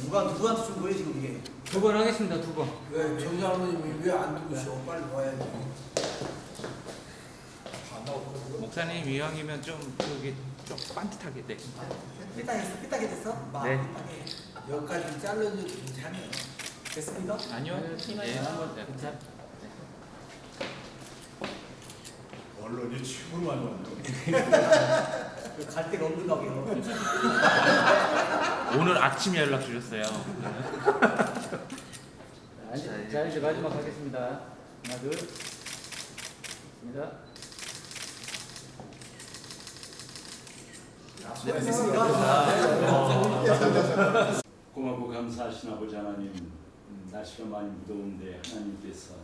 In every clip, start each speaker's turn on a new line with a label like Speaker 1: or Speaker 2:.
Speaker 1: 누가 누구한테 준 거예요 지금 이게?
Speaker 2: 두 번 하겠습니다. 두 번.
Speaker 3: 왜 정자 할머님이 왜안 두고셔? 빨리 와야지.
Speaker 4: 목사님 이왕이면 좀 그게 좀 반듯하게 네.
Speaker 1: 삐딱했어? 삐딱이 됐어? 막
Speaker 4: 네.
Speaker 1: 삐딱해.
Speaker 3: 여기까지 잘라줘도 괜찮아요.
Speaker 1: 됐습니까?
Speaker 4: 아니요.
Speaker 2: 티나요?
Speaker 4: 예.
Speaker 2: 한번 괜찮.
Speaker 5: 언론이 왔네.
Speaker 1: 그 갈 데가 없는 가게요.
Speaker 4: 오늘 아침에 연락 주셨어요.
Speaker 2: 자, 자 이제 마지막 하겠습니다. 하나 둘. 입니다.
Speaker 1: 됐습니까?
Speaker 6: 고맙고 감사하신 아버지 하나님 음, 날씨가 많이 무더운데 하나님께서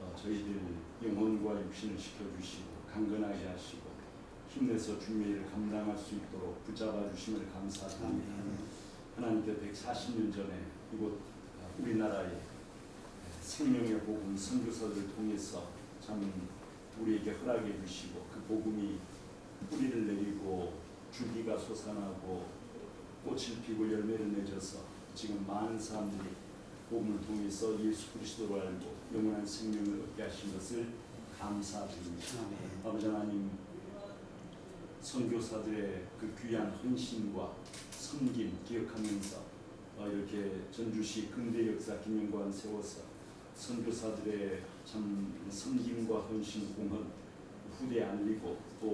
Speaker 6: 어, 저희들 영혼과 육신을 지켜주시고 강건하게 하시고 힘내서 일을 감당할 수 있도록 붙잡아 주심을 감사드립니다. 하나님께 140년 전에 이곳 어, 우리나라에 생명의 복음 선교사들을 통해서 참 우리에게 허락해 주시고 그 복음이 뿌리를 내리고 줄기가 솟아나고 꽃을 피고 열매를 맺어서 지금 많은 사람들이 복음을 통해서 예수 그리스도를 알고 영원한 생명을 얻게 하신 것을 감사드립니다. 아버지 하나님 선교사들의 그 귀한 헌신과 섬김 기억하면서 어, 이렇게 전주시 근대 역사 기념관 세워서 선교사들의 참 섬김과 헌신 공헌 후대에 알리고 또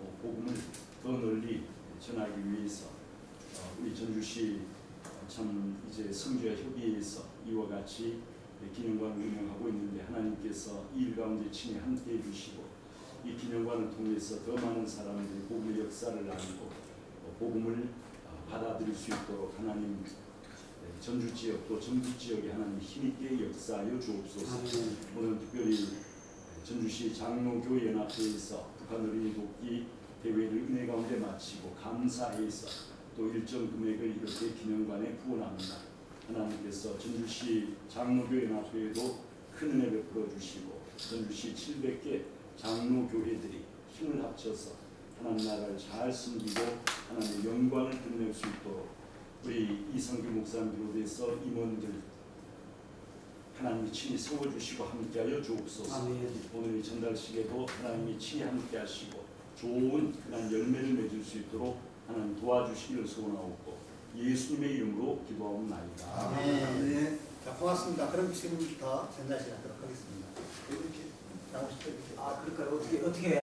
Speaker 6: 어, 복음을 더 널리 전하기 위해서 어, 우리 전주시 어, 참 이제 성주와 협의회에서 이와 같이 기념관을 운영하고 있는데 하나님께서 이 일 가운데 친히 함께 해 주시고 이 기념관을 통해서 더 많은 사람들이 복음의 역사를 알고 어, 복음을 어, 받아들일 수 있도록 하나님 네, 전주 지역 또 전북 지역에 하나님 힘있게 역사하여 주옵소서. 오늘 특별히 전주시 장로교회 연합회에서 북한 어린이 돕기 대회를 은혜 가운데 마치고 감사해서 또 일정 금액을 이렇게 기념관에 후원합니다. 하나님께서 전주시 장로교회 연합회에도 큰 은혜 베풀어 주시고 전주시 700개 장로 교회들이 힘을 합쳐서 하나님 나라를 잘 섬기고 하나님의 영광을 드러낼 수 있도록 우리 이성규 목사님 비롯해서 임원들 하나님이 친히 세워주시고 함께하여 주옵소서.
Speaker 1: 아멘.
Speaker 6: 오늘 이 전달식에도 하나님이 친히 함께하시고 좋은 그런 열매를 맺을 수 있도록 하나님 도와주시기를 소원하옵고 예수님의 이름으로 기도하옵나이다.
Speaker 1: 아, 네. 자, 고맙습니다. 그럼 지금부터 전달식 하도록 하겠습니다. 이렇게 나오